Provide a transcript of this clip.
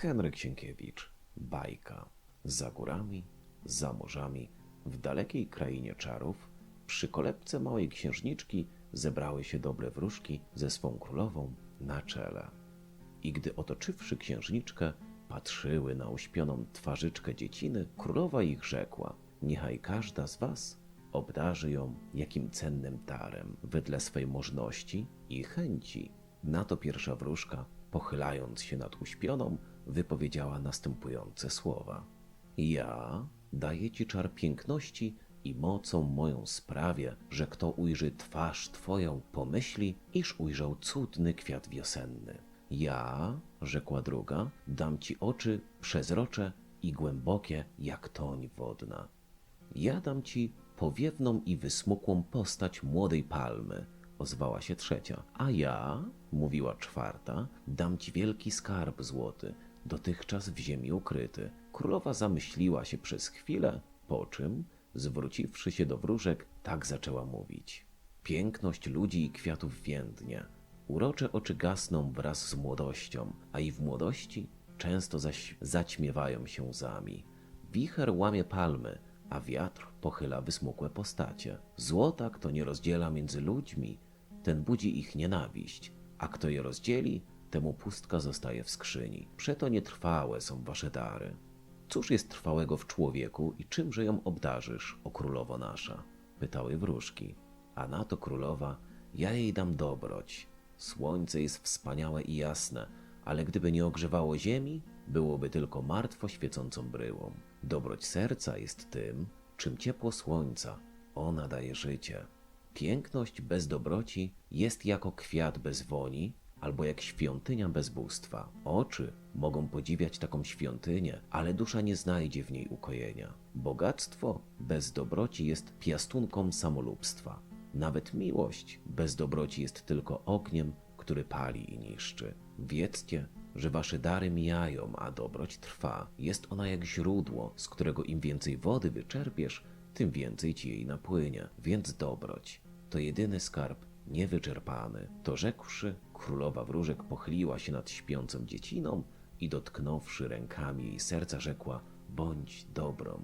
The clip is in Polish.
Henryk Sienkiewicz. Bajka. Za górami, za morzami, w dalekiej krainie czarów, przy kolebce małej księżniczki zebrały się dobre wróżki ze swą królową na czele. I gdy otoczywszy księżniczkę, patrzyły na uśpioną twarzyczkę dzieciny, królowa ich rzekła: Niechaj każda z was obdarzy ją jakim cennym darem, wedle swej możności i chęci. Na to pierwsza wróżka, pochylając się nad uśpioną, wypowiedziała następujące słowa: Ja daję ci czar piękności i mocą moją sprawię, że kto ujrzy twarz twoją, pomyśli, iż ujrzał cudny kwiat wiosenny. Ja, rzekła druga, dam ci oczy przezrocze i głębokie jak toń wodna. Ja dam ci powiewną i wysmukłą postać młodej palmy, ozwała się trzecia. A ja, mówiła czwarta, dam ci wielki skarb złoty, dotychczas w ziemi ukryty. Królowa zamyśliła się przez chwilę, po czym, zwróciwszy się do wróżek, tak zaczęła mówić. Piękność ludzi i kwiatów więdnie, urocze oczy gasną wraz z młodością, a i w młodości często zaś zaćmiewają się łzami. Wicher łamie palmy, a wiatr pochyla wysmukłe postacie. Złota, kto nie rozdziela między ludźmi, ten budzi ich nienawiść, a kto je rozdzieli, temu pustka zostaje w skrzyni. Przeto nietrwałe są wasze dary. Cóż jest trwałego w człowieku i czymże ją obdarzysz, o królowo nasza? Pytały wróżki. A na to królowa, ja jej dam dobroć. Słońce jest wspaniałe i jasne, ale gdyby nie ogrzewało ziemi, byłoby tylko martwo świecącą bryłą. Dobroć serca jest tym, czym ciepło słońca. Ona daje życie. Piękność bez dobroci jest jako kwiat bez woni, albo jak świątynia bez bóstwa. Oczy mogą podziwiać taką świątynię, ale dusza nie znajdzie w niej ukojenia. Bogactwo bez dobroci jest piastunką samolubstwa. Nawet miłość bez dobroci jest tylko ogniem, który pali i niszczy. Wiedzcie, że wasze dary mijają, a dobroć trwa. Jest ona jak źródło, z którego im więcej wody wyczerpiesz, tym więcej ci jej napłynie. Więc dobroć to jedyny skarb niewyczerpany. To rzekłszy, królowa wróżek pochyliła się nad śpiącą dzieciną i dotknąwszy rękami jej serca rzekła: Bądź dobrą.